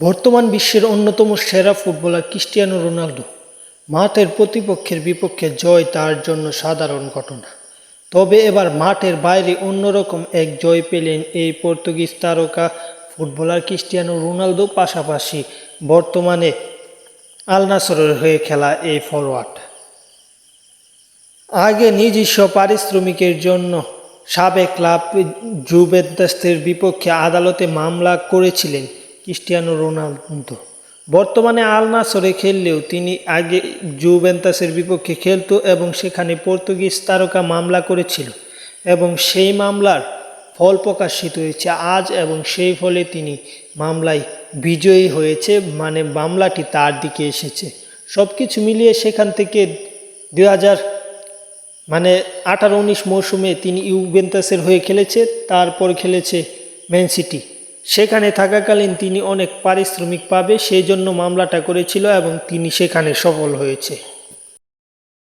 বর্তমান বিশ্বের অন্যতম সেরা ফুটবলার ক্রিস্টিয়ানো রোনালদো, মাঠের প্রতিপক্ষের বিপক্ষে জয় তার জন্য সাধারণ ঘটনা। তবে এবার মাঠের বাইরে অন্যরকম এক জয় পেলেন এই পর্তুগিজ তারকা ফুটবলার ক্রিস্টিয়ানো রোনালদো, পাশাপাশি বর্তমানে আলনাসরের হয়ে খেলা এই ফরওয়ার্ড আগে নিজস্ব পারিশ্রমিকের জন্য সাবেক ক্লাব জুভেন্টাসের বিপক্ষে আদালতে মামলা করেছিলেন ক্রিস্টিয়ানো রোনালদো। বর্তমানে আল নাসরে খেললেও তিনি আগে জুভেন্টাসের বিপক্ষে খেলতো এবং সেখানে পর্তুগিজ তারকা মামলা করেছিল এবং সেই মামলার ফল প্রকাশিত হয়েছে আজ এবং সেই ফলে তিনি মামলায় বিজয়ী হয়েছে মানে মামলাটি তার দিকে এসেছে। সব কিছু মিলিয়ে সেখান থেকে দু হাজার মানে আঠারো উনিশ মৌসুমে তিনি ইউভেন্টাসের হয়ে খেলেছে, তারপর খেলেছে ম্যান সিটি। সেখানে থাকাকালীন তিনি অনেক পারিশ্রমিক পাবে সেই জন্য মামলাটা করেছিল এবং তিনি সেখানে সফল হয়েছে।